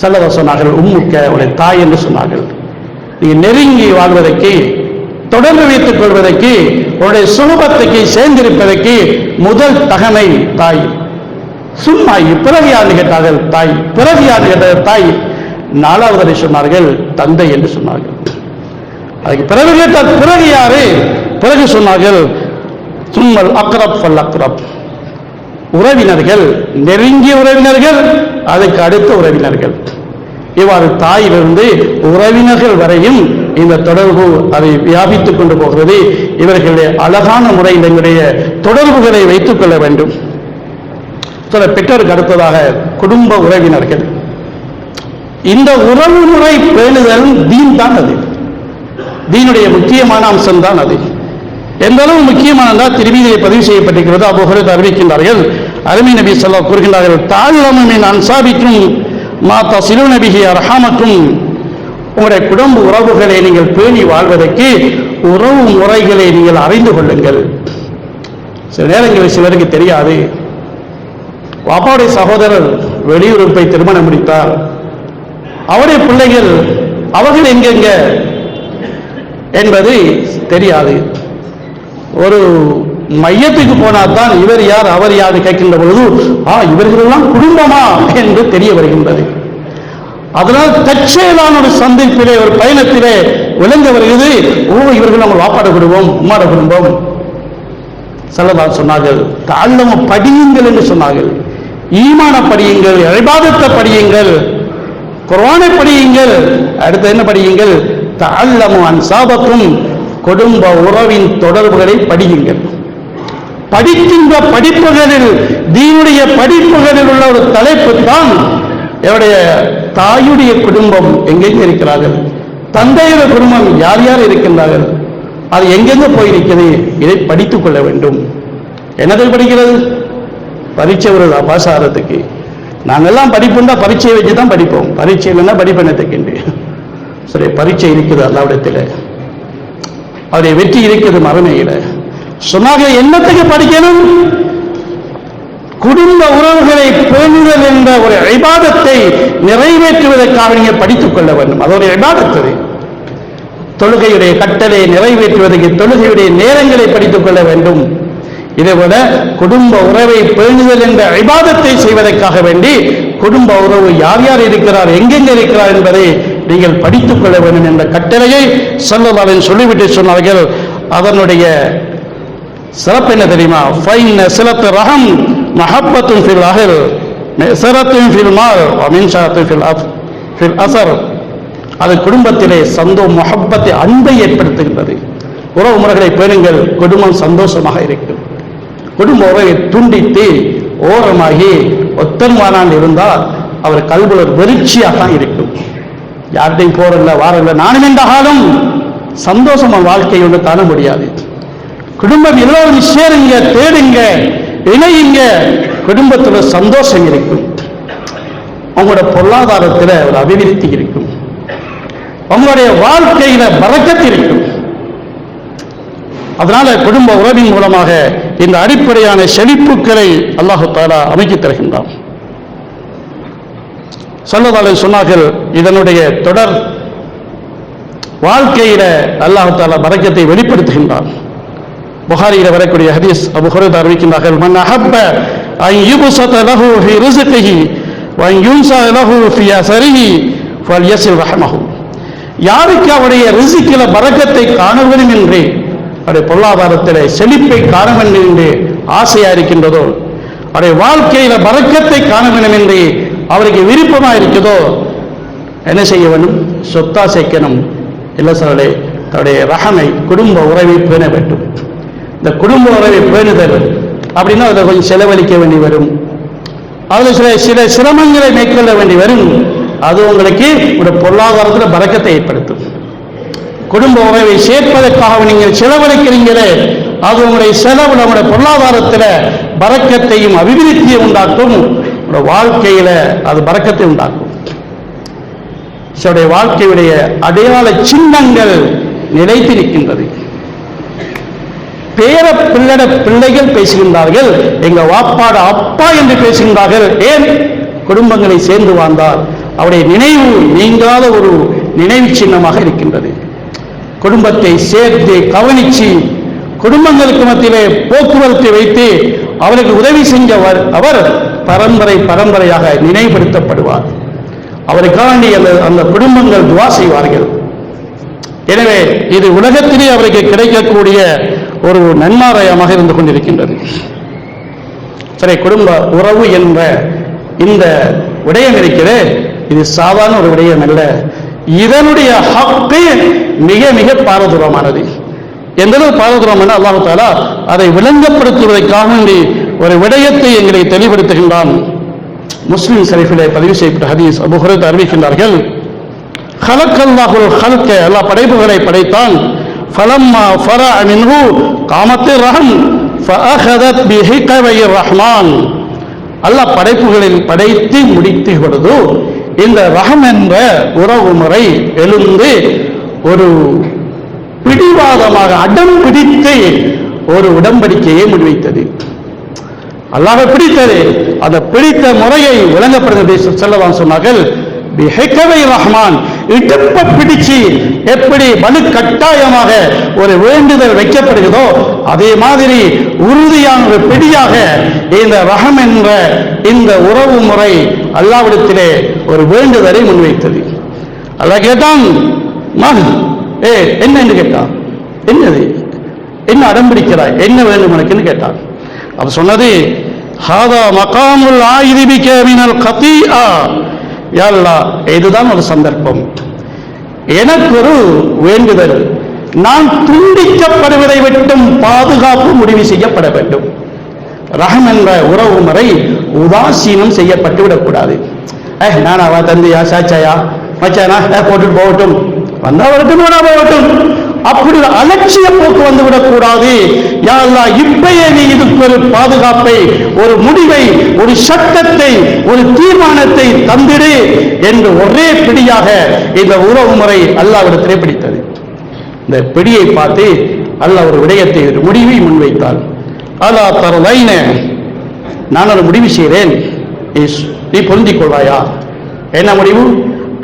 செல்லவ சொன்னார்கள் உம்முக்க உடைய தாய் என்று சொன்னார்கள். நீ நெருங்கி வாழ்வதற்கு தொடர்பு வைத்துக் கொள்வதற்கு உன்னுடைய சுலபத்துக்கு சேர்ந்திருப்பதற்கு முதல் தகமை தாய். சும்மாய் பிறகு கேட்டார்கள் தாய் பிறகு யார் கேட்டார்கள் தாய். நாலாவது சொன்னார்கள் தந்தை என்று சொன்னார்கள். அதுக்கு பிறகு கேட்டால் பிறகு யாரு? பிறகு சொன்னார்கள் சும்மல் அக்ரப் ஃபல் அக்ரப். உறவினர்கள் நெருங்கிய உறவினர்கள் அதுக்கு அடுத்த உறவினர்கள். இவ்வாறு தாயிலிருந்து உறவினர்கள் வரையும் இந்த தொடர்பு அதை வியாபித்துக் கொண்டு போகிறது. இவர்களுடைய அழகான முறையில் எங்களுடைய தொடர்புகளை வைத்துக் கொள்ள வேண்டும். சில பெற்றோருக்கு அடுத்ததாக குடும்ப உறவினர்கள். இந்த உறவு முறை பேணுதல் தீன் தான் அது. தீனுடைய முக்கியமான அம்சம் தான் அது. எந்த அளவு முக்கியமானதா திருமீதியை பதிவு செய்யப்பட்டிருக்கிறதோ அவ்வளவு அறிவிக்கின்றார்கள். அருமை நபி சொல்லா கூறுகின்றார்கள் தாழ்வமின் அன்சாபிக்கும் மாதா சிறு நபிகி அரஹாமக்கும் உங்களுடைய குடும்ப உறவுகளை நீங்கள் பேணி வாழ்வதற்கு உறவு முறைகளை நீங்கள் அறிந்து கொள்ளுங்கள். சில நேரங்களில் சிலருக்கு தெரியாது வாப்பாவுடைய சகோதரர் வெளியூருக்கு போய் திருமணம் முடித்தார். அவருடைய பிள்ளைகள் அவர்கள் எங்கெங்க என்பது தெரியாது. ஒரு மையத்துக்கு போனால்தான் இவர் யார் அவர் யார் கேட்கின்ற பொழுது ஆ இவர்களெல்லாம் குடும்பமா? என்று தெரிய வருகின்றது. அதனால் தற்செயலான ஒரு சந்திப்பிலே ஒரு பயணத்திலே விளங்க வருகிறது. ஓ இவர்கள் நம்ம வாப்பாட குடும்பம் உம்மாட குடும்பம் செல்லதான் சொன்னார்கள். தாழ்ந்தம படியுங்கள் என்று சொன்னார்கள். ஈமான படியுங்கள் இழைபாதத்த படியுங்கள் குரானை படியுங்கள் அடுத்து என்ன படியுங்கள்? தாழ்லமு அன்சாபக்கும் குடும்ப உறவின் தொடர்புகளை படியுங்கள். படிக்கின்ற படிப்புகளில் தீனுடைய படிப்புகளில் உள்ள ஒரு தலைப்பு தான் என்னுடைய தாயுடைய குடும்பம் எங்கெங்க இருக்கிறார்கள்? தந்தையுடைய குடும்பம் யார் யார் இருக்கின்றார்கள்? அது எங்கெங்க போயிருக்கிறது? இதை படித்துக் கொள்ள வேண்டும். என்னதை படிக்கிறது? பரீட்சை ஒரு பாஸ் ஆகிறதுக்கு நாங்கெல்லாம் படிப்புண்டா பரீட்சையை வச்சு தான் படிப்போம். பரீட்சை இல்லைன்னா படிப்பெண்ணத்துக்கு சரி பரீட்சை இருக்குது அல்லாவிடத்தில். அவருடைய வெற்றி இருக்குது மறுமையில சொன்னாங்க என்னத்துக்கு படிக்கணும்? குடும்ப உறவுகளை பேணுதல் என்ற ஒரு இபாதத்தை நிறைவேற்றுவதற்காக நீங்கள் படித்துக் கொள்ள வேண்டும். அது ஒரு தொழுகையுடைய கட்டளை நிறைவேற்றுவதற்கு தொழுகையுடைய நேரங்களை படித்துக் கொள்ள வேண்டும். இதேபோல குடும்ப உறவை பேணுதல் என்ற இபாதத்தை செய்வதற்காக வேண்டி குடும்ப உறவு யார் யார் இருக்கிறார் எங்கெங்க இருக்கிறார் என்பதை நீங்கள் படித்துக் கொள்ள வேண்டும் என்ற கட்டளையை சொல்லலாவின் சொல்லிவிட்டு சொன்னார்கள். அதனுடைய சிறப்பு என்ன தெரியுமா? ஃபைன் சிலத்து ரகம் மஹப்பத்தும் ஃபில் அஹில் சிரத்தும் ஃபில் மால் மின்சாரத்தும் ஃபில் அஃப் ஃபில் அசர். அது குடும்பத்திலே சந்தோ மொஹப்பத்தை அன்பை ஏற்படுத்துகின்றது. உறவு முறைகளை பேணுங்கள் குடும்பம் சந்தோஷமாக இருக்கும். குடும்ப உறவை துண்டித்து ஓரமாகி ஒத்தன்வானால் இருந்தால் அவர் கல்வியில் ஒரு வெறிச்சியாக தான் இருக்கும். யார்கிட்டையும் போறதில்ல வாரதில்ல நானும் எந்த காலம்? சந்தோஷமா வாழ்க்கை ஒன்று காண முடியாது. குடும்பம் எல்லோரும் சேருங்க தேடுங்க இணையுங்க. குடும்பத்துல சந்தோஷம் இருக்கும். உங்களோட பொருளாதாரத்தில் ஒரு அபிவிருத்தி இருக்கும். உங்களுடைய வாழ்க்கையில பறக்கத்து இருக்கும். அதனால குடும்ப உறவின் மூலமாக இந்த அடிப்படையான செழிப்புக்களை அல்லாஹு தாலா அமைக்கி தருகின்றான். சொல்லதாலே சொன்னார்கள் இதனுடைய தொடர் வாழ்க்கையில அல்லாஹு தாலா பறக்கத்தை வெளிப்படுத்துகின்றான். புகாரியில வரக்கூடிய ஹதீஸ் அபு ஹுரைரா அறிவிக்கின்றார்கள் மன் அஹப்ப அன் யுபுசத லஹு ஃபி ரிஸ்கிஹி வன் யுன்சா லஹு ஃபி அஸரிஹி ஃபல்யஸில் ரஹமஹு யாருக்கு அவருடைய ரிசிக்கில பறக்கத்தை காண வேண்டும் என்று அவருடைய பொருளாதாரத்திலே செழிப்பை காண வேண்டும் என்று ஆசையா இருக்கின்றதோ அவருடைய வாழ்க்கையில பறக்கத்தை காண வேண்டும் என்று அவருக்கு விருப்பமா இருக்கிறதோ என்ன செய்ய வேண்டும் சொத்தா சேர்க்கணும் இல்லை சாரே தன்னுடைய ரகமை குடும்ப உறவை பேண வேண்டும் இந்த குடும்ப உறவை பேணுதல் அப்படின்னா அதில் கொஞ்சம் செலவழிக்க வேண்டி வரும். அதில் சில சில சிரமங்களை மேற்கொள்ள வேண்டி வரும். அது உங்களுக்கு ஒரு பொருளாதாரத்தில் பறக்கத்தை ஏற்படுத்தும். குடும்ப உறவை சேர்ப்பதற்காக நீங்கள் செலவழிக்கிறீங்களே அது உங்களுடைய செலவு நம்முடைய பொருளாதாரத்தில் பறக்கத்தையும் அபிவிருத்தியை உண்டாக்கும். வாழ்க்கையில அது பறக்கத்தை உண்டாக்கும். சிலருடைய வாழ்க்கையுடைய அடையாள சின்னங்கள் நிலைத்து நிற்கின்றது. பேர பிள்ளட பிள்ளைகள் பேசுகின்றார்கள். எங்க வாப்பாட அப்பா என்று பேசுகின்றார்கள். ஏன்? குடும்பங்களை சேர்ந்து வாழ்ந்தால் அவருடைய நினைவு நீங்காத ஒரு நினைவு சின்னமாக இருக்கின்றது. குடும்பத்தை சேர்த்து கவனிச்சு குடும்பங்களுக்கு மத்தியிலே போக்குவரத்தை வைத்து அவருக்கு உதவி செஞ்சவர் அவர் பரம்பரை பரம்பரையாக நினைவுபடுத்தப்படுவார். அவருக்காண்டி அந்த அந்த குடும்பங்கள் துவா செய்வார்கள். எனவே இது உலகத்திலே அவருக்கு கிடைக்கக்கூடிய ஒரு நன்மாராயமாக இருந்து கொண்டிருக்கின்றது. சரி குடும்ப உறவு என்ற இந்த விடயம் இருக்கிறது. இது சாதாரண ஒரு விடயம் அல்ல. இதனுடைய ஹக்கு மிக மிக பாரதூரமானது. எந்த அளவு பாரதூரம் என அல்லாஹு தாலா அதை விளங்கப்படுத்துவதற்காக வேண்டி ஒரு விடயத்தை எங்களை தெளிவுபடுத்துகின்றான். முஸ்லிம் சரிஃபிலே பதிவு செய்யப்பட்ட ஹதீஸ் அபுஹரத் அறிவிக்கின்றார்கள் ஹலக் அல்லாஹுல் ஹல்க. எல்லா படைப்புகளை படைத்தான். فلما فرع منه قامت الرحم فأخذت بحكمي الرحمن அல்லாஹ் படைப்புகளில் படைத்து முடித்து பொழுது இந்த ரஹம் என்ற உறவு முறை எழுந்து ஒரு பிடிவாதமாக அடம் பிடித்து ஒரு உடன்படிக்கையை முன்வைத்தது அல்லாஹ் பிடித்தது அந்த பிடித்த முறையை விளங்கப்படுகிறது செல்லலாம் சொன்னார்கள் பிஹெக்கவை ரஹ்மான் இடுப்ப பிடிச்சு எப்படி வலு கட்டாயமாக ஒரு வேண்டுதல் வைக்கப்படுகிறதோ அதே மாதிரி உறுதியான ஒரு பிடியாக இந்த ரஹம் என்ற இந்த உறவு முறை அல்லாவிடத்திலே ஒரு வேண்டுதலை முன்வைத்தது. அல்ல கேட்டான் மகன் ஏ என்ன என்று கேட்டான்? என்னது? என்ன அடம்பிடிக்கிறாய் என்ன வேண்டும் உனக்குன்னு கேட்டான். அவ சொன்னது ஹாதா மகாமுல் ஆயுதிபிக்க மினல் கத்தீஆ யா இதுதான் ஒரு சந்தர்ப்பம். எனக்கு ஒரு வேண்டுதல் நான் துண்டிக்கப்படுவதை விட்டும் பாதுகாப்பு முடிவு செய்யப்பட வேண்டும். ரகம் என்ற உறவு முறை உதாசீனம் செய்யப்பட்டு விடக்கூடாது. ஏ நான் அவ தந்தையா சாச்சாயா மச்சானா போட்டுட்டு போகட்டும். வந்தா வரட்டும் போனா போகட்டும். அப்படி ஒரு அலட்சிய போக்கு வந்து விடக்கூடாது யா இப்பயே நீ இதுக்கு ஒரு பாதுகாப்பை ஒரு முடிவை ஒரு சட்டத்தை ஒரு தீர்மானத்தை தந்திடு என்று ஒரே பிடியாக இந்த உறவு முறை அல்லாவிடத்திலே பிடித்தது. இந்த பிடியை பார்த்து அல்ல ஒரு விடயத்தை ஒரு முடிவை முன்வைத்தாள். அல்லா தரலைன நான் ஒரு முடிவு செய்கிறேன் நீ- நீ பொருந்திக் கொள்வாயா? என்ன முடிவு?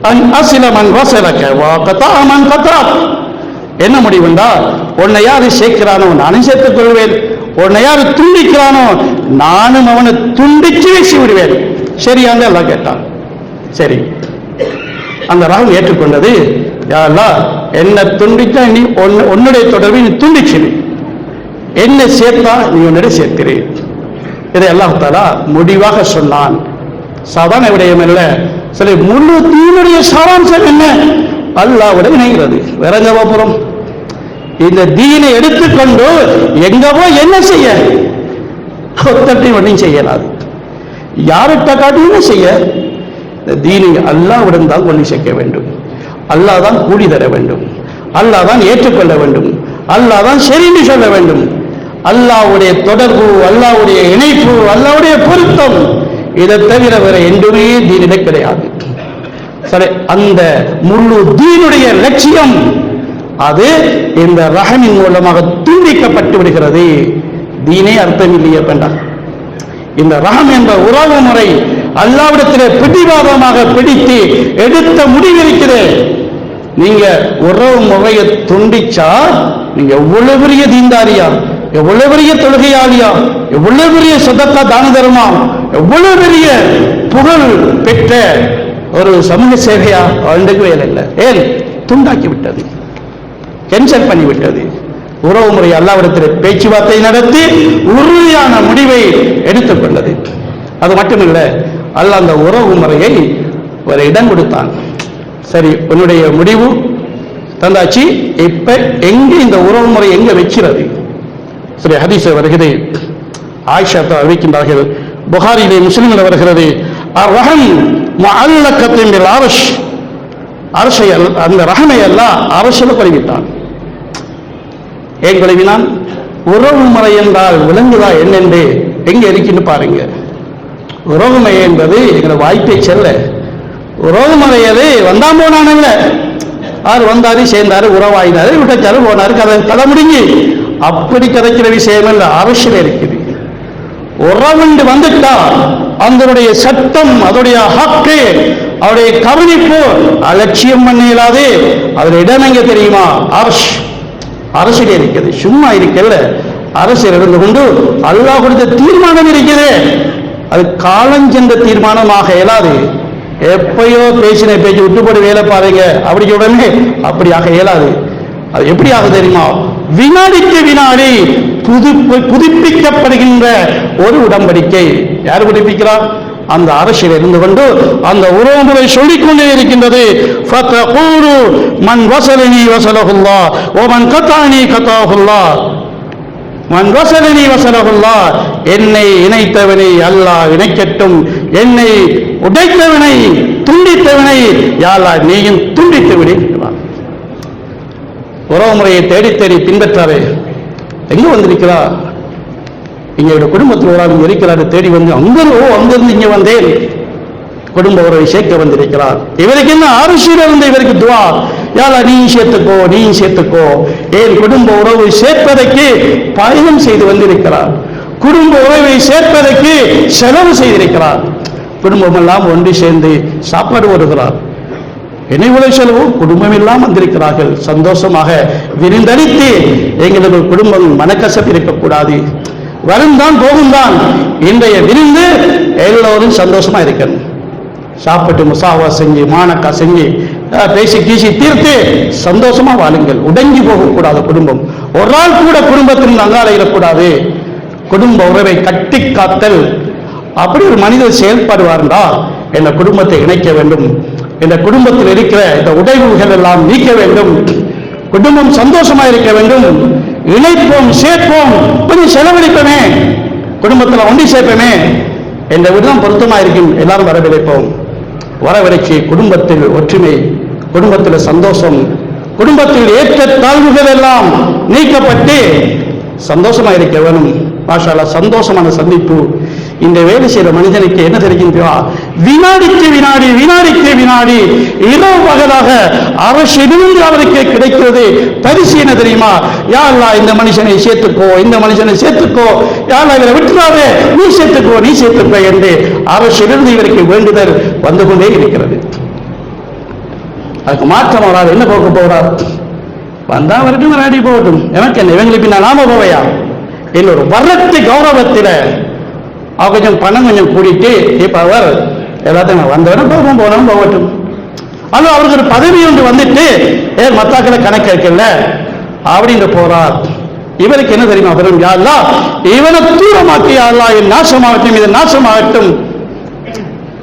அன் அசில மன் வசலக்க வா கதா மன் கதா என்ன முடிவுண்டா உன்னை யாரு சேர்க்கிறானோ நானும் சேர்த்துக் கொள்வேன். உன்னை யாரு துண்டிக்கிறானோ நானும் அவனை துண்டிச்சு வீசி விடுவேன். சரியாங்க எல்லாம் கேட்டான். சரி. அந்த ராகு ஏற்றுக்கொண்டது யாரெல்லாம் என்ன துண்டித்தா நீ உன்னுடைய தொடர்பை நீ துண்டிச்சிரு என்ன சேர்த்தா நீ உன்னுடைய சேர்த்திரு. இதை எல்லாம் தாலா முடிவாக சொன்னான். சாதாரண விடயம் இல்ல சரி முழு தீனுடைய சாராம்சம் என்ன? அல்லாவோட இணைகிறது. வேற எங்க போறோம்? இந்த தீனை எடுத்துக்கொண்டு எங்கவோ என்ன செய்ய? ஒத்தட்டையும் ஒன்றையும் செய்யலாது. யார்கிட்ட காட்டியும் செய்ய? இந்த தீனை அல்லாஹ் தான் கொண்டு சேர்க்க வேண்டும். அல்லாஹ் தான் கூடி தர வேண்டும். அல்லாஹ் தான் ஏற்றுக்கொள்ள வேண்டும். அல்லாஹ் தான் சரின்னு சொல்ல வேண்டும். அல்லாஹ்வுடைய தொடர்பு அல்லாவுடைய இணைப்பு அல்லாவுடைய பொருத்தம் இதை தவிர வேற என்றுமே தீனிட கிடையாது. சரி அந்த முழு தீனுடைய லட்சியம் அது இந்த ரஹமின் மூலமாக துண்டிக்கப்பட்டு விடுகிறது. தீனே அர்த்தம் இல்லையே வேண்டாம் இந்த ரகம் என்ற உறவு முறை அல்லாவிடத்திலே பிடிவாதமாக பிடித்து எடுத்த முடிவு நீங்க உறவு முறையை துண்டிச்சா நீங்க எவ்வளவு பெரிய தீந்தாரியா எவ்வளவு பெரிய தொழுகையாளியா எவ்வளவு பெரிய சொதக்கா தான தருமா எவ்வளவு பெரிய புகழ் பெற்ற ஒரு சமூக சேவையா? அவனுக்கு வேலை இல்லை. ஏன்? துண்டாக்கி விட்டது. கேன்சல் பண்ணி விட்டது. உறவு முறை அல்லாவிடத்தில் பேச்சுவார்த்தை நடத்தி உறுதியான முடிவை எடுத்துக்கொண்டது அது மட்டுமில்லை அல்ல அந்த உறவு முறையை ஒரு இடம் கொடுத்தான். சரி உன்னுடைய முடிவு தந்தாச்சு. இப்ப எங்க இந்த உறவு முறை எங்க வைக்கிறது? சரி ஹதீஸ் வருகிறது. ஆயிஷா அறிவிக்கின்றார்கள் புகாரிலே முஸ்லிம்கள் வருகிறது. ரஹம் அல்லக்கத்தின் பில் அரஷ். அரசை அந்த ரஹமை எல்லாம் அரசில் குறைவிட்டான் ஏன் குறைவினான் உறவு முறை என்றால் விளங்குதா என்னென்று எங்க இருக்குன்னு பாருங்க. உறவுமை என்பது எங்களை வாய்ப்பை செல்ல. உறவு முறையது வந்தான் போனானுல்ல அவர் வந்தாரு? சேர்ந்தாரு உறவாயினாரு விட்டச்சாரு போனாரு கதை கதை முடிஞ்சு. அப்படி கதைக்கிற விஷயம் இல்லை அரசியல் இருக்குது. உறவுண்டு வந்துட்டா அதனுடைய சட்டம் அதனுடைய ஹக்கு அவருடைய கவனிப்பு அலட்சியம் பண்ண இயலாது அதில் இடம் எங்க தெரியுமா? அரசு. அரசியல் இருக்குது. சும்மா இருக்கல அரசியல் இருந்து கொண்டு அல்லாஹ் கொடுத்த தீர்மானம் இருக்குது. அது காலஞ்சென்ற தீர்மானமாக இயலாது. எப்பயோ பேசின பேச்சு விட்டு வேலை பாருங்க. அப்படி உடனே அப்படியாக இயலாது. அது எப்படி ஆகுது தெரியுமா? வினாடிக்கு வினாடி புதுப்பி புதுப்பிக்கப்படுகின்ற ஒரு உடம்படிக்கை யார் புதுப்பிக்கிறார்? அந்த அரசியல் இருந்து கொண்டு அந்த உறவுமுறை சொல்லிக் கொண்டே இருக்கின்றது மண் வசலினி வசலகுல்லா ஓ மன் கத்தானி கத்தாகுல்லா. மண் வசலனி வசலகுல்லா என்னை இணைத்தவனை அல்லாஹ் இணைக்கட்டும். என்னை உடைத்தவனை துண்டித்தவனை யாரா நீயும் துண்டித்து விடு. உறவு முறையை தேடி தேடி பின்பற்றாரே எங்க வந்திருக்கிறா? எங்களுடைய குடும்பத்தில் ஒரு ஆள் இருக்கிறாரு தேடி வந்து அங்க அங்கிருந்து இங்க வந்தேன். குடும்ப உறவை சேர்க்க வந்திருக்கிறார். இவருக்கு என்ன அரசியல் இருந்து இவருக்கு துவா? யாரா நீ சேர்த்துக்கோ நீ சேர்த்துக்கோ. ஏன் குடும்ப உறவை சேர்ப்பதற்கு பயணம் செய்து வந்திருக்கிறார். குடும்ப உறவை சேர்ப்பதற்கு செலவு செய்திருக்கிறார். குடும்பம் எல்லாம் ஒன்று சேர்ந்து சாப்பாடு வருகிறார் நினைவுலை செலவு குடும்பமெல்லாம் வந்திருக்கிறார்கள். சந்தோஷமாக விருந்தளித்து எங்களது குடும்பம் மனக்கசப்பு இருக்கக்கூடாது. வரும் தான் போகும் தான் இன்றைய விருந்து எல்லோரும் சந்தோஷமா இருக்கணும். சாப்பிட்டு முசாவா செஞ்சு மானக்கா செஞ்சு பேசி கீசி தீர்த்து சந்தோஷமா வாழுங்கள். உடங்கி போகக்கூடாது குடும்பம். ஒரு நாள் கூட குடும்பத்தில் நங்காலையிடக்கூடாது குடும்ப உறவை கட்டி காத்தல். அப்படி ஒரு மனிதர் செயல்படுவார்டா என்ற குடும்பத்தை இணைக்க வேண்டும்? இந்த குடும்பத்தில் இருக்கிற இந்த உடைவுகள் எல்லாம் நீக்க வேண்டும். குடும்பம் சந்தோஷமா இருக்க வேண்டும். இணைப்போம் சேர்ப்போம். கொஞ்சம் செலவழிப்போமே. குடும்பத்தில் ஒண்டி சேர்ப்போமே. என்ற விதம் பொருத்தமா இருக்கும். எல்லாரும் வரவழைப்போம் வரவழைச்சி குடும்பத்தில் ஒற்றுமை குடும்பத்தில் சந்தோஷம் குடும்பத்தில் ஏற்ற தாழ்வுகள் எல்லாம் நீக்கப்பட்டு சந்தோஷமா இருக்க வேணும். மாஷாலா சந்தோஷமான சந்திப்பு. இந்த வேலை செய்யற மனிதனுக்கு என்ன தெரிகின்றா வினாடிக்கு வினாடி வினாடிக்கு வினாடி இரவு பகலாக அரசிலிருந்து அவருக்கு கிடைக்கிறது. பரிசு என்ன தெரியுமா? யா இந்த மனுஷனை சேர்த்துக்கோ இந்த மனுஷனை சேர்த்துக்கோ. யா இவரை விட்டுறாதே. நீ சேர்த்துக்கோ நீ சேர்த்துக்கோ என்று அரசிலிருந்து இவருக்கு வேண்டுதல் வந்து கொண்டே இருக்கிறது. அதுக்கு மாற்றம் வராது. என்ன போக்க போறார்? வந்தா வரட்டும் விளையாடி போகட்டும். எனக்கு என்ன இவங்களுக்கு நான் நாம போவையா? என்னோட வரத்து கௌரவத்தில அவ கொஞ்சம் பணம் கொஞ்சம் கூட்டிட்டு இப்ப அவர் எல்லாத்தையும் நான் வந்தவனும் போகும் போனவன் போகட்டும். ஆனால் அவருக்கு ஒரு பதவி ஒன்று வந்துட்டு ஏ மத்தாக்களை கணக்கு இருக்குல்ல அப்படின்னு போறார். இவருக்கு என்ன தெரியுமா வரும்? யாருலா இவனை தூரமாக்கி யாருலா என் நாசமாகட்டும் இது நாசமாகட்டும்.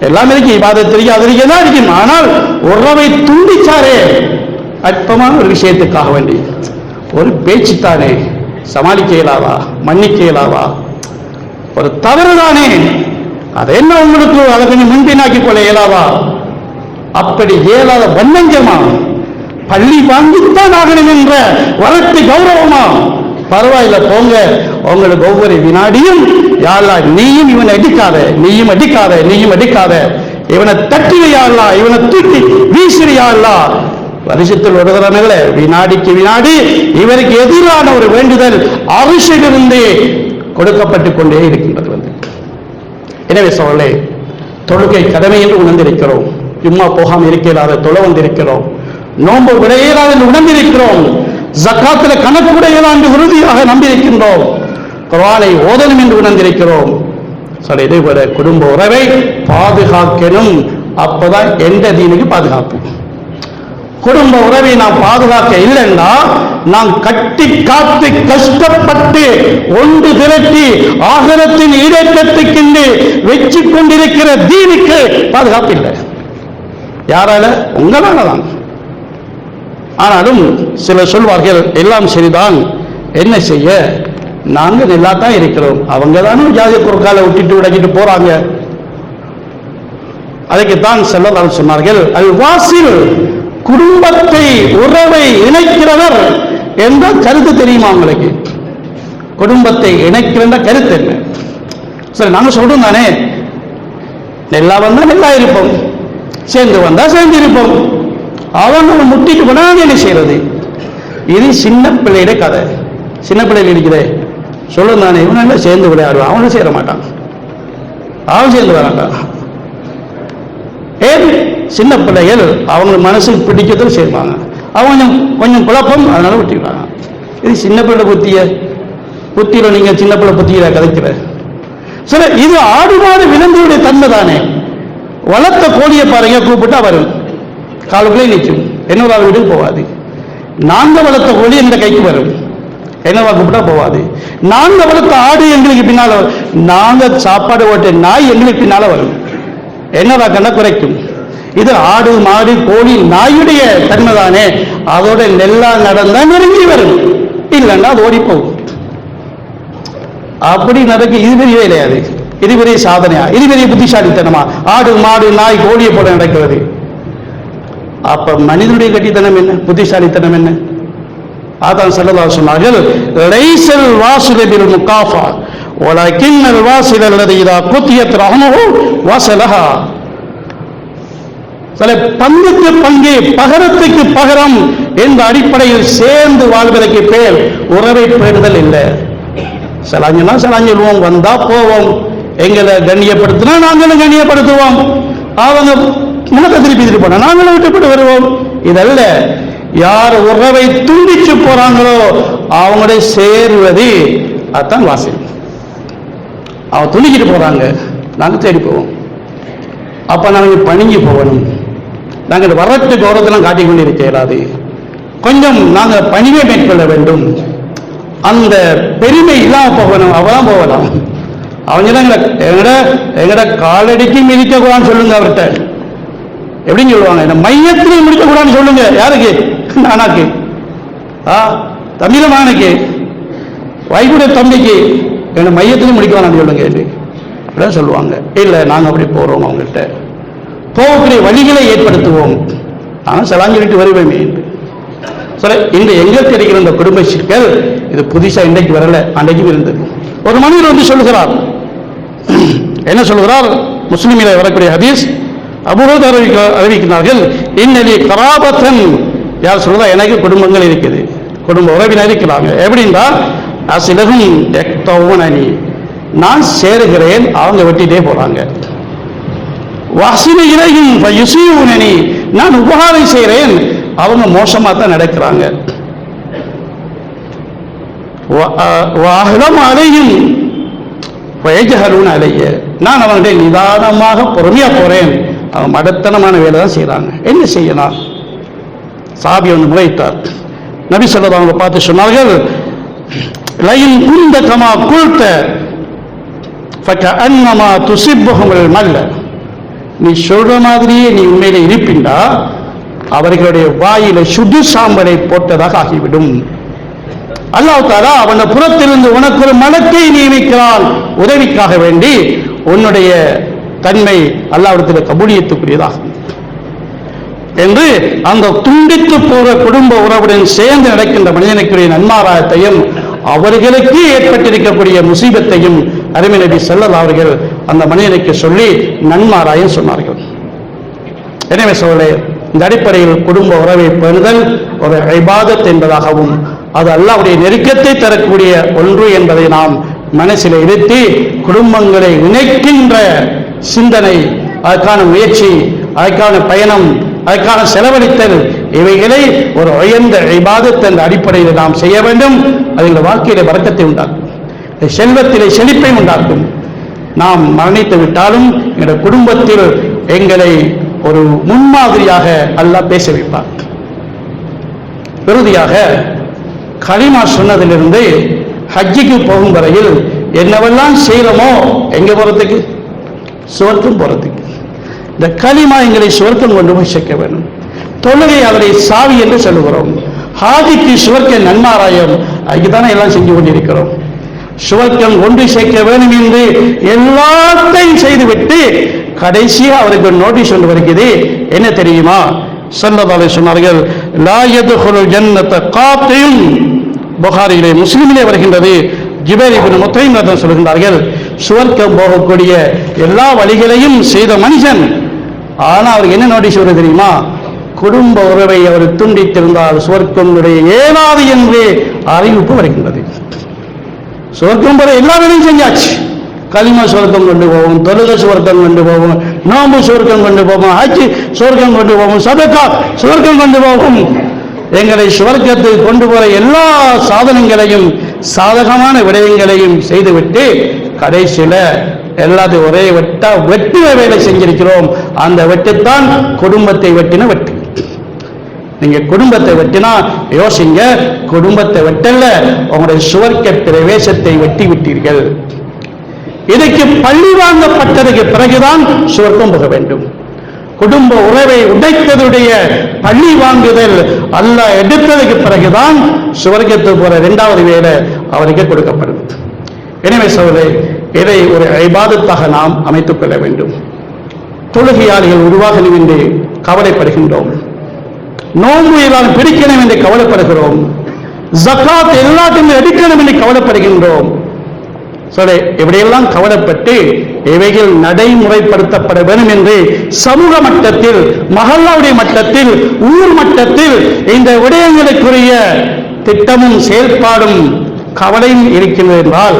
எல்லாமே இருக்கு இபாதத் இருக்கு அது இருக்கு இருக்கும் ஆனால் உறவை துண்டிச்சாரே அற்பமான ஒரு விஷயத்துக்காக வேண்டி. ஒரு பேச்சு தானே சமாளிக்க இயலாதா மன்னிக்க இயலாதா ஒரு தவறு தானே அதை என்ன உங்களுக்கு அதை கொஞ்சம் முன்பினாக்கி கொள்ள இயலாதா அப்படி இயலாத வண்ணஞ்சமா பள்ளி வாங்கித்தான் ஆகணும் என்ற வரட்டு கௌரவமா? பரவாயில்ல போங்க. உங்களுக்கு ஒவ்வொரு வினாடியும் யாழ்லா நீயும் இவனை அடிக்காத நீயும் அடிக்காத நீயும் அடிக்காத. இவனை தட்டி யாழ்லா இவனை தூக்கி வீசிடு வருஷத்தில் ஒரு தடவைகள வினாடிக்கு வினாடி இவருக்கு எதிரான ஒரு வேண்டுதல் அரிசிலிருந்து கொடுக்கப்பட்டு கொண்டே இருக்கின்றது வந்து. எனவே சோழே தொழுகை கடமை என்று உணர்ந்திருக்கிறோம். சும்மா போகாமல் இருக்கிறாத தொலை வந்திருக்கிறோம். நோன்பு விடையிலாத உணர்ந்திருக்கிறோம். ஜக்காத்துல கணக்குடையதா என்று உறுதியாக நம்பியிருக்கின்றோம். குரானை ஓதலும் என்று உணர்ந்திருக்கிறோம். சரி இதே விட குடும்ப உறவை பாதுகாக்கணும். அப்பதான் எந்த தீனுக்கு பாதுகாப்பு? குடும்ப உறவை நாம் பாதுகாக்க இல்லைன்னா நாம் கட்டி காத்து கஷ்டப்பட்டு ஒன்று திரட்டி ஆகரத்தின் ஈடேற்றத்துக்கென்று வச்சு கொண்டிருக்கிற தீனுக்கு பாதுகாப்பு இல்லை. யாரால? உங்களால தான். ஆனாலும் சிலர் சொல்வார்கள் எல்லாம் சரிதான். என்ன செய்ய? நாங்கள் நல்லா தான் இருக்கிறோம். அவங்க தானே ஜாதி பொருட்கால விட்டுட்டு விடக்கிட்டு போறாங்க. அதுக்குத்தான் செல்லலாம் சொன்னார்கள் அது வாசில் குடும்பத்தை உறவை இணைக்கிறவர் என்ற கருத்து தெரியுமா உங்களுக்கு? குடும்பத்தை இணைக்கிற கருத்து என்ன? சரி நாங்க சொல்றோம் தானே? நெல்லா வந்தா நெல்லா இருப்போம். சேர்ந்து வந்தா சேர்ந்து இருப்போம். அவங்க முட்டிட்டு போனா என்ன செய்யறது? இது சின்ன பிள்ளையிட கதை. சின்ன பிள்ளைகள் இருக்கிறே. சொல்லும் தானே? இவன் சேர்ந்து விளையாடுவான். அவனும் சேர மாட்டான்? அவன் சேர்ந்து வரான்டா ஏன்? சின்ன பிள்ளைகள் அவங்க மனசுக்கு பிடிக்கிறதும் செய்வாங்க. அவங்க கொஞ்சம் கொஞ்சம் குழப்பம் அதனால விட்டுக்கிறாங்க இது சின்ன பிள்ளை புத்திய புத்தியில நீங்க சின்ன பிள்ளை புத்தியில கதைக்கிற. சரி இது ஆடு மாடு விலங்குடைய தன்மை தானே. வளர்த்த கோழியை பாருங்க கூப்பிட்டா வரும். காலுக்குள்ளே நிற்கும். என்னோட வீட்டுக்கு போகாது. நாங்க வளர்த்த கோழி எங்க கைக்கு வரும். என்னவா கூப்பிட்டா போகாது. நாங்க வளர்த்த ஆடு எங்களுக்கு பின்னால வரும். நாங்க சாப்பாடு ஓட்ட நாய் எங்களுக்கு பின்னால வரும். என்னவா கண்ண குறைக்கும்? இது ஆடு மாடு கோழி நாயுடைய தன்மை தானே அதோட நெல்லா நடந்தா நெருங்கி வரும். இல்லைன்னா அது ஓடி போகும் அப்படி நடக்க. இது பெரிய கிடையாது இது பெரிய சாதனையா? இது பெரிய புத்திசாலித்தனமா? ஆடு மாடு நாய் கோழியை போல நடக்கிறது. அப்ப மனிதனுடைய கட்டித்தனம் என்ன? புத்திசாலித்தனம் என்ன? ஆதான் செல்லதா சொன்னார்கள் லைசல் வாசுலபில் முக்காஃபா ولكن الواصل الذي إذا قطيت رحمه وصلها சில பங்குக்கு பங்கு பகரத்துக்கு பகரம் என்ற அடிப்படையில் சேர்ந்து வாழ்வதற்கு பேர் உறவை பேணுதல் இல்லை சலாஞ்சினா சலாஞ்சிடுவோம் வந்தா போவோம் எங்களை கண்ணியப்படுத்தினா நாங்களும் கண்ணியப்படுத்துவோம் அவங்க முழக்க திருப்பி திருப்பி போனா நாங்களும் விட்டுப்பட்டு வருவோம் இதல்ல யார் உறவை துண்டிச்சு போறாங்களோ அவங்களோட சேருவது அதான் வாசி அவன் துணிக்கிட்டு போறாங்க. நாங்க தேடி போவோம். அப்ப நாங்க பணிஞ்சு போகணும். நாங்கள் வரட்டு கௌரவத்தெல்லாம் காட்டிக் கொண்டிருக்க இயலாது. கொஞ்சம் நாங்க பணிவை மேற்கொள்ள வேண்டும். அந்த பெருமை இல்லாம போகணும். அவதான் போகலாம். அவங்க தான் எங்கட எங்கட காலடிக்கு மிதிக்க கூடாதுன்னு சொல்லுங்க அவர்கிட்ட. எப்படின்னு சொல்லுவாங்க? இந்த மையத்திலையும் முடிக்க கூடாதுன்னு சொல்லுங்க. யாருக்கு? நானாக்கு. ஆ தமிழ வைகுட வைகுடைய தம்பிக்கு. என்ன மையத்திலையும் முடிக்க வேணாம்னு சொல்லுங்க இப்படிதான் சொல்லுவாங்க. இல்லை நாங்க அப்படி போறோம் அவங்ககிட்ட போகக்கூடிய வழிகளை ஏற்படுத்துவோம். நான் செலாஞ்சிட்டு வருவேன் என்று சொல்ல இன்று எங்களுக்கு இருக்கிற இந்த குடும்ப சிக்கல் இது புதுசா இன்றைக்கு வரல அன்றைக்கும் இருந்தது. ஒரு மனிதர் வந்து சொல்லுகிறார். என்ன சொல்லுகிறார்? முஸ்லிமில வரக்கூடிய ஹதீஸ் அபூர்வத்தை அறிவிக்க அறிவிக்கிறார்கள் இன்னலி கராபத்தன். யார் சொல்றதா எனக்கு குடும்பங்கள் இருக்குது. குடும்ப உறவினர் இருக்கிறாங்க. எப்படின்னா அசிலகும் அணி நான் சேருகிறேன் அவங்க வெட்டிட்டே போறாங்க. வாசின இலையும் யுசியூனி நான் உபகாரம் செய்கிறேன். அவங்க மோசமா தான் நடக்கிறாங்க. வாகனம் அலையும் வயஜகலூன் அலைய நான் அவங்கள்ட்ட நிதானமாக பொறுமையா போறேன். அவன் மடத்தனமான வேலை தான் செய்றாங்க. என்ன செய்யலாம்? சாபி ஒன்று முறையிட்டார் நபி சொல்லது அவங்க பார்த்து சொன்னார்கள் லயின் குந்த கமா குழ்த்த ஃபக்கஅன்னமா துசிப்புஹுல் மல்ல நீ சொல்ற மாதிரியே நீ உண்மையில இருப்பின்றா அவர்களுடைய வாயில சுடு சாம்பலை போட்டதாக ஆகிவிடும் அல்லாஹ் தாலா அவன புறத்திலிருந்து உனக்கு ஒரு மனத்தை நியமிக்கிறான் உதவிக்காக வேண்டி உன்னுடைய தன்மை அல்லாவிடத்தில் கபூலியத்துக்குரியதாகும் என்று அந்த துண்டித்து போற குடும்ப உறவுடன் சேர்ந்து நடக்கின்ற மனிதனுக்குரிய நன்மாராயத்தையும் அவர்களுக்கு ஏற்பட்டிருக்கக்கூடிய முசீபத்தையும் அருமை நபி செல்லல் அவர்கள் அந்த மனிதனுக்கு சொல்லி நன்மாராயம் சொன்னார்கள். எனவே சோழே இந்த அடிப்படையில் குடும்ப உறவை பெறுதல் ஒரு ஐபாதத் என்பதாகவும் அது அல்லாவுடைய நெருக்கத்தை தரக்கூடிய ஒன்று என்பதை நாம் மனசில் இருத்தி குடும்பங்களை இணைக்கின்ற சிந்தனை அதற்கான முயற்சி அதற்கான பயணம் அதற்கான செலவழித்தல் இவைகளை ஒரு உயர்ந்த இபாதத் என்ற அடிப்படையில் நாம் செய்ய வேண்டும். அது எங்கள் வாழ்க்கையில வரக்கத்தை உண்டாக்கும். செல்வத்திலே செழிப்பை உண்டாக்கும். நாம் மரணித்து விட்டாலும் எங்கள் குடும்பத்தில் எங்களை ஒரு முன்மாதிரியாக அல்லாஹ் பேச வைப்பார். இறுதியாக கலிமா சொன்னதிலிருந்து ஹஜ்ஜிக்கு போகும் வரையில் என்னவெல்லாம் செய்கிறோமோ எங்க போறதுக்கு? சுவர்க்கம் போறதுக்கு. இந்த களிமா எங்களை சுவர்க்கம் கொண்டு போய் சேர்க்க வேண்டும். தொழுகை அவரை சாவி என்று சொல்லுகிறோம். ஹாதிக்கு சுவர்க்க நன்மாராயம் அதுக்குதானே எல்லாம் செஞ்சு கொண்டிருக்கிறோம். சுவர்க்கம் ஒன்று சேர்க்க வேண்டும் என்று எல்லாத்தையும் செய்துவிட்டு கடைசியாக அவருக்கு நோட்டீஸ் ஒன்று வருகிறது. என்ன தெரியுமா? சொல்லதாலே சொன்னார்கள் லாயது யதுகுலுல் ஜன்னத காத்தையும் புகாரியிலே முஸ்லிமிலே வருகின்றது. ஜிபேர் முத்தையும் முத்தைம் சொல்கின்றார்கள் சுவர்க்கம் போகக்கூடிய எல்லா வழிகளையும் செய்த மனுஷன் ஆனால் அவருக்கு என்ன நோட்டீஸ் வருது தெரியுமா? குடும்ப உறவை அவர் துண்டித்திருந்தால் சுவர்க்கம் ஏனாது என்று அறிவிப்பு வருகின்றது. சுவர்க்கம் வர எல்லா வேலையும் செஞ்சாச்சு. கலிம சுவர்க்கம் கொண்டு போவோம் தொழுக சுவர்க்கம் கொண்டு போவோம் நோம்பு சுவர்க்கம் கொண்டு போவோம் ஹஜ் சுவர்க்கம் கொண்டு போகும் சதக்கா சுவர்க்கம் கொண்டு போகும் எங்களை சுவர்க்கத்தை கொண்டு போற எல்லா சாதனங்களையும் சாதகமான விடயங்களையும் செய்துவிட்டு கடைசியில எல்லாத்தையும் ஒரே வெட்டா வெட்டின வேலை செஞ்சிருக்கிறோம். அந்த வெட்டுத்தான் குடும்பத்தை வெட்டின வெட்டு. நீங்க குடும்பத்தை வெட்டினா யோசிங்க குடும்பத்தை வெட்டல்ல உங்களுடைய சுவர்க்க பிரவேசத்தை வெட்டி விட்டீர்கள். இதுக்கு பள்ளி வாங்கப்பட்டதுக்கு பிறகுதான் சுவர்க்கம் போக வேண்டும். குடும்ப உறவை உடைத்ததுடைய பள்ளி வாங்குதல் அல்ல எடுத்ததுக்கு பிறகுதான் சுவர்க்கத்துக்கு போற இரண்டாவது வேலை அவருக்கு கொடுக்கப்படுது. எனவே சோதரை இதை ஒரு ஐபாதத்தாக நாம் அமைத்துக் கொள்ள வேண்டும். தொழுகையாளிகள் உருவாகணும் என்று கவலைப்படுகின்றோம். நோன்பு எல்லாம் பிடிக்கணும் என்று கவலைப்படுகிறோம். ஜக்காத் எல்லாத்தையும் எடுக்கணும் என்று கவலைப்படுகின்றோம். சரி இப்படியெல்லாம் கவலைப்பட்டு இவைகள் நடைமுறைப்படுத்தப்பட வேண்டும் என்று சமூக மட்டத்தில் மகல்லாவுடைய மட்டத்தில் ஊர் மட்டத்தில் இந்த விடயங்களுக்குரிய திட்டமும் செயல்பாடும் கவலையும் இருக்கின்றது என்றால்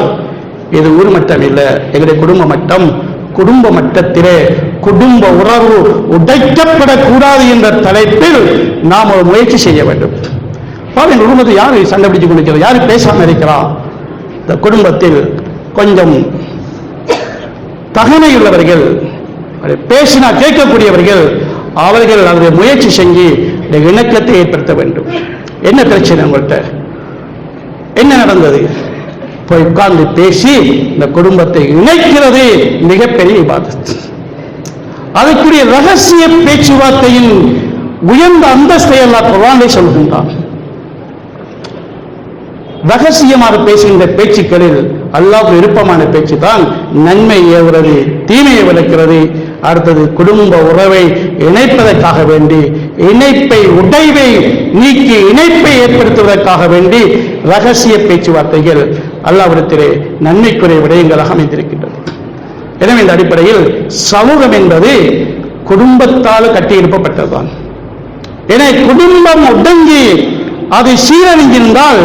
இது ஊர் மட்டம் இல்லை எங்களுடைய குடும்ப மட்டம் குடும்ப மட்டத்திலே குடும்ப உறவு உடைக்கப்படக்கூடாது என்ற தலைப்பில் நாம் ஒரு முயற்சி செய்ய வேண்டும். பாவின் குடும்பத்தை யாரு சண்டை பிடிச்சு கொண்டிருக்கிறது யாரு பேசாம இருக்கிறா? இந்த குடும்பத்தில் கொஞ்சம் தகமை உள்ளவர்கள் பேசினா கேட்கக்கூடியவர்கள் அவர்கள் அதை முயற்சி செஞ்சு இந்த இணக்கத்தை ஏற்படுத்த வேண்டும். என்ன பிரச்சனை உங்கள்கிட்ட என்ன நடந்தது? போய் உட்கார்ந்து பேசி இந்த குடும்பத்தை இணைக்கிறது மிகப்பெரிய இபாதத் அதற்குரிய ரகசிய பேச்சுவார்த்தையின் உயர்ந்த அந்தஸ்தை எல்லாம் குரானை சொல்கின்றான். ரகசியமாக பேசுகின்ற பேச்சுக்களில் அல்லாஹ் விருப்பமான பேச்சு தான் நன்மை ஏவுறது தீமையை விளக்கிறது. அடுத்தது குடும்ப உறவை இணைப்பதற்காக வேண்டி இணைப்பை உடைவை நீக்கி இணைப்பை ஏற்படுத்துவதற்காக வேண்டி ரகசிய பேச்சுவார்த்தைகள் அல்லாவிடத்திலே நன்மைக்குரிய விடயங்களாக அமைந்திருக்கின்றது. எனவே இந்த அடிப்படையில் சமூகம் என்பது குடும்பத்தால் கட்டி எழுப்பப்பட்டதுதான் எனவே குடும்பம் ஒடுங்கி அது சீரழிந்திருந்தால்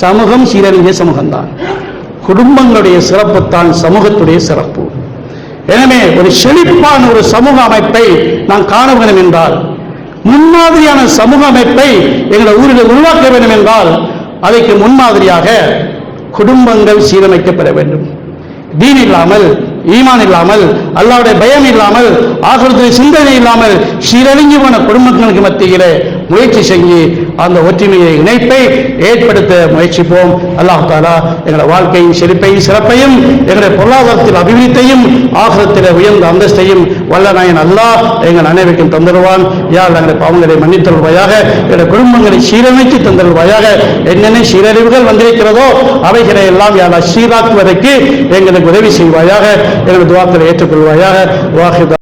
சமூகம் சீரழிஞ்ச சமூகம்தான். குடும்பங்களுடைய சிறப்புத்தான் சமூகத்துடைய சிறப்பு. எனவே ஒரு செழிப்பான ஒரு சமூக அமைப்பை நாம் காண வேண்டும் என்றால் முன்மாதிரியான சமூக அமைப்பை எங்கள் ஊரில் உருவாக்க வேண்டும் என்றால் அதற்கு முன்மாதிரியாக குடும்பங்கள் சீரமைக்கப்பட வேண்டும். தீன் இல்லாமல் ஈமான் இல்லாமல் அல்லாவுடைய பயம் இல்லாமல் ஆகிறதுடைய சிந்தனை இல்லாமல் சீரழிஞ்சு போன குடும்பங்களுக்கு மத்தியிலே முயற்சி செஞ்சு அந்த ஒற்றுமையை இணைப்பை ஏற்படுத்த முயற்சிப்போம். அல்லாஹ் தாலா எங்களை வாழ்க்கையின் செழிப்பையும் சிறப்பையும் எங்களுடைய பொருளாதாரத்தில் அபிவிருத்தையும் ஆகத்தில் உயர்ந்த அந்தஸ்தையும் வல்ல நாயன் அல்லாஹ் எங்கள் அனைவருக்கும் தந்துடுவான் யார் எங்களுடைய பாவங்களை மன்னித்தருள்வாயாக எங்களுடைய குடும்பங்களை சீரமைத்து தந்துடுவாயாக என்னென்ன சீரழிவுகள் வந்திருக்கிறதோ அவைகளை எல்லாம் யாரா சீராக்குவதற்கு எங்களுக்கு உதவி செய்வாயாக எங்களுடைய துவாக்களை ஏற்றுக்கொள்வாயாக. வாஹிதா